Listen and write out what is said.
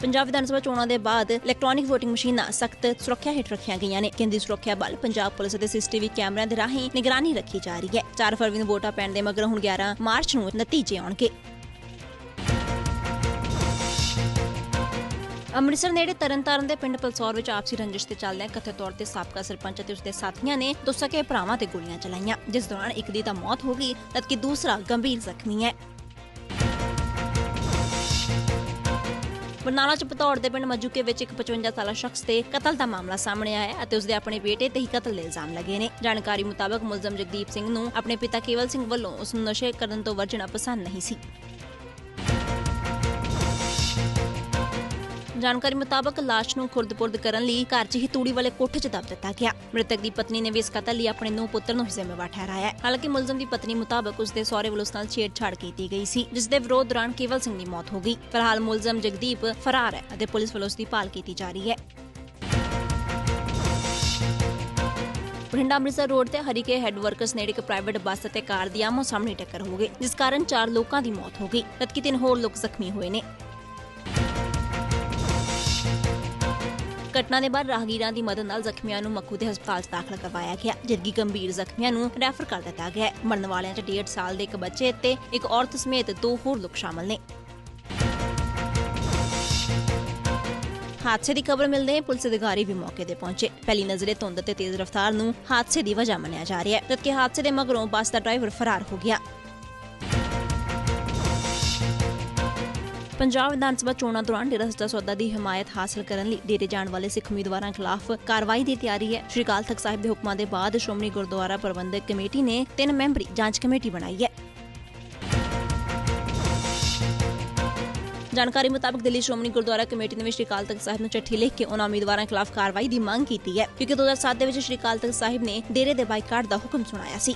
ਪੰਜਾਬ ਵਿਧਾਨ ਸਭਾ ਚੋਣਾਂ ਦੇ ਬਾਅਦ ਇਲੈਕਟ੍ਰੋਨਿਕ VOTING ਮਸ਼ੀਨਾਂ ਸਖਤ ਸੁਰੱਖਿਆ ਹੇਠ ਰੱਖੀਆਂ ਗਈਆਂ ਨੇ। ਕੇਂਦਰੀ ਸੁਰੱਖਿਆ ਬਲ, ਪੰਜਾਬ ਪੁਲਿਸ ਦੇ ਸੀਸੀਟੀਵੀ ਕੈਮਰਿਆਂ ਦੇ ਰਾਹੀਂ ਨਿਗਰਾਨੀ ਰੱਖੀ ਜਾ ਰਹੀ ਹੈ। 4 ਫਰਵਰੀ ਨੂੰ ਵੋਟਾਂ ਪੈਣ ਦੇ ਮਗਰ ਹੁਣ 11 ਮਾਰਚ ਨੂੰ ਨਤੀਜੇ ਆਉਣਗੇ। ਅੰਮ੍ਰਿਤਸਰ ਨੇੜੇ ਤਰਨਤਾਰਨ ਦੇ ਪਿੰਡ ਪਲਸੌਰ ਵਿੱਚ ਆਪਸੀ ਰੰਜਿਸ਼ ਤੇ ਚੱਲਦਿਆਂ ਕਥਿਤ ਤੌਰ ਤੇ ਸਾਬਕਾ ਸਰਪੰਚ ਅਤੇ ਉਸਦੇ ਸਾਥੀਆਂ ਨੇ ਦੋ ਸਕੇ ਭਰਾਵਾਂ ਤੇ ਗੋਲੀਆਂ ਚਲਾਈਆਂ। ਜਿਸ ਦੌਰਾਨ ਇੱਕ ਦੀ ਤਾਂ ਮੌਤ ਹੋ ਗਈ, ਜਦਕਿ ਦੂਸਰਾ ਗੰਭੀਰ ਜ਼ਖਮੀ ਹੈ। ਬਰਨਾਲਾ ਚ ਪਤੌੜ ਦੇ ਪਿੰਡ ਮਜੂਕੇ ਵਿੱਚ ਇੱਕ 55 ਸਾਲਾ ਸ਼ਖਸ ਤੇ ਕਤਲ ਦਾ ਮਾਮਲਾ ਸਾਹਮਣੇ ਆਇਆ ਹੈ ਅਤੇ ਉਸਦੇ ਆਪਣੇ ਬੇਟੇ ਤੇ ਹੀ ਕਤਲ ਦੇ ਇਲਜ਼ਾਮ ਲੱਗੇ ਨੇ। ਜਾਣਕਾਰੀ ਮੁਤਾਬਕ ਮੁਲਜ਼ਮ ਜਗਦੀਪ ਸਿੰਘ ਨੂੰ ਆਪਣੇ ਪਿਤਾ ਕੇਵਲ ਸਿੰਘ ਵੱਲੋਂ ਉਸ ਨੂੰ ਨਸ਼ੇ ਕਰਨ ਤੋਂ ਵਰਜਣਾ ਪਸੰਦ ਨਹੀਂ ਸੀ। ਜਾਣਕਾਰੀ ਮੁਤਾਬਕ ਲਾਸ਼ ਨੂੰ ਖੁਰਦ-ਪੁਰਦ ਕਰਨ ਲਈ ਘਰ 'ਚ ਹੀ ਤੂੜੀ ਵਾਲੇ ਕੋਠੇ 'ਚ ਦਬ ਦਿੱਤਾ ਗਿਆ। ਮ੍ਰਿਤਕ ਦੀ ਪਤਨੀ ਨੇ ਵੀ ਇਸ ਕਤਲ ਲਈ ਆਪਣੇ ਨੂੰ ਪੁੱਤਰ ਨੂੰ ਜ਼ਿੰਮੇਵਾਰ ਠਹਿਰਾਇਆ। ਹਾਲਾਂਕਿ ਮੁਲਜ਼ਮ ਦੀ ਪਤਨੀ ਮੁਤਾਬਕ ਉਸ ਦੇ ਸਹੁਰੇ ਵੱਲੋਂ ਉਸ ਨਾਲ ਛੇੜਛਾੜ ਕੀਤੀ ਗਈ ਸੀ, ਜਿਸ ਦੇ ਵਿਰੋਧ ਦੌਰਾਨ ਕੇਵਲ ਸਿੰਘ ਦੀ ਮੌਤ ਹੋ ਗਈ। ਫਿਲਹਾਲ ਮੁਲਜ਼ਮ ਜਗਦੀਪ ਫਰਾਰ ਹੈ ਅਤੇ ਪੁਲਿਸ ਵੱਲੋਂ ਉਸ ਦੀ ਭਾਲ ਕੀਤੀ ਜਾ ਰਹੀ ਹੈ। ਬਠਿੰਡਾ ਅੰਮ੍ਰਿਤਸਰ ਰੋਡ ਤੇ ਹਰੀਕੇ ਹੈੱਡ ਵਰਕਰਸ ਨੇੜੇ ਇੱਕ ਪ੍ਰਾਈਵੇਟ ਬੱਸ ਅਤੇ ਕਾਰ ਦੀ ਆਮੋ ਸਾਹਮਣੇ ਟੱਕਰ ਹੋ ਗਈ, ਜਿਸ ਕਾਰਨ 4 ਲੋਕਾਂ ਦੀ ਮੌਤ ਹੋ ਗਈ। ਜਦਕਿ ਤਿੰਨ ਹੋਰ ਲੋਕ ਜ਼ਖਮੀ ਹੋਏ ਨੇ। ਘਟਨਾ ਦੇ ਬਾਅਦ ਰਾਹਗੀਰਾਂ ਦੀ ਮਦਦ ਨਾਲ ਜ਼ਖਮੀਆਂ ਨੂੰ ਮੱਖੂ ਦੇ ਹਸਪਤਾਲ 'ਚ ਦਾਖਲ ਕਰਵਾਇਆ ਗਿਆ, ਜਦਕਿ ਗੰਭੀਰ ਜ਼ਖਮੀਆਂ ਨੂੰ ਰੈਫਰ ਕਰ ਦਿੱਤਾ ਗਿਆ ਮਰਨ ਵਾਲਿਆਂ 'ਚ 1.5 ਸਾਲ ਦੇ ਇੱਕ ਬੱਚੇ ਤੇ ਇੱਕ ਔਰਤ ਸਮੇਤ ਦੋ ਹੋਰ ਲੋਕ ਸ਼ਾਮਲ ਨੇ। ਹਾਦਸੇ ਦੀ ਖਬਰ ਮਿਲਦੇ ਹੀ ਪੁਲਿਸ ਅਧਿਕਾਰੀ ਵੀ ਮੌਕੇ ਤੇ ਪਹੁੰਚੇ। ਪਹਿਲੀ ਨਜ਼ਰੇ ਧੁੰਦ ਤੇ ਤੇਜ਼ ਰਫ਼ਤਾਰ ਨੂੰ ਹਾਦਸੇ ਦੀ ਵਜ੍ਹਾ ਮੰਨਿਆ ਜਾ ਰਿਹਾ ਹੈ, ਜਦਕਿ ਹਾਦਸੇ ਦੇ ਮਗਰੋਂ ਬੱਸ ਦਾ ਡਰਾਈਵਰ ਫਰਾਰ ਹੋ ਗਿਆ। ਪੰਜਾਬ ਵਿਧਾਨ ਸਭਾ ਚੋਣਾਂ ਦੌਰਾਨ ਡੇਰਾ ਸੱਚਾ ਸੌਦਾ ਦੀ ਹਮਾਇਤ ਹਾਸਲ ਕਰਨ ਲਈ ਡੇਰੇ ਜਾਣ ਵਾਲੇ ਸਿੱਖ ਉਮੀਦਵਾਰਾਂ ਖਿਲਾਫ ਕਾਰਵਾਈ ਦੀ ਤਿਆਰੀ ਹੈ। ਸ਼੍ਰੀ ਅਕਾਲ ਤਖਤ ਸਾਹਿਬ ਦੇ ਹੁਕਮਾਂ ਦੇ ਬਾਅਦ ਸ਼੍ਰੋਮਣੀ ਗੁਰਦੁਆਰਾ ਪ੍ਰਬੰਧਕ ਕਮੇਟੀ ਨੇ ਤਿੰਨ ਮੈਂਬਰੀ ਜਾਂਚ ਕਮੇਟੀ ਬਣਾਈ ਹੈ। ਜਾਣਕਾਰੀ ਮੁਤਾਬਕ ਦਿੱਲੀ ਸ਼੍ਰੋਮਣੀ ਗੁਰਦੁਆਰਾ ਕਮੇਟੀ ਨੇ ਵੀ ਸ਼੍ਰੀ ਕਾਲ ਤਖਤ ਸਾਹਿਬ ਨੂੰ ਚਿੱਠੀ ਲਿਖ ਕੇ ਉਹਨਾਂ ਉਮੀਦਵਾਰਾਂ ਖਿਲਾਫ ਕਾਰਵਾਈ ਦੀ ਮੰਗ ਕੀਤੀ ਹੈ, ਕਿਉਂਕਿ 2007 ਦੇ ਵਿੱਚ ਸ਼੍ਰੀ ਕਾਲ ਤਖਤ ਸਾਹਿਬ ਨੇ ਡੇਰੇ ਦੇ ਬਾਈਕਾਟ ਦਾ ਹੁਕਮ ਸੁਣਾਇਆ ਸੀ।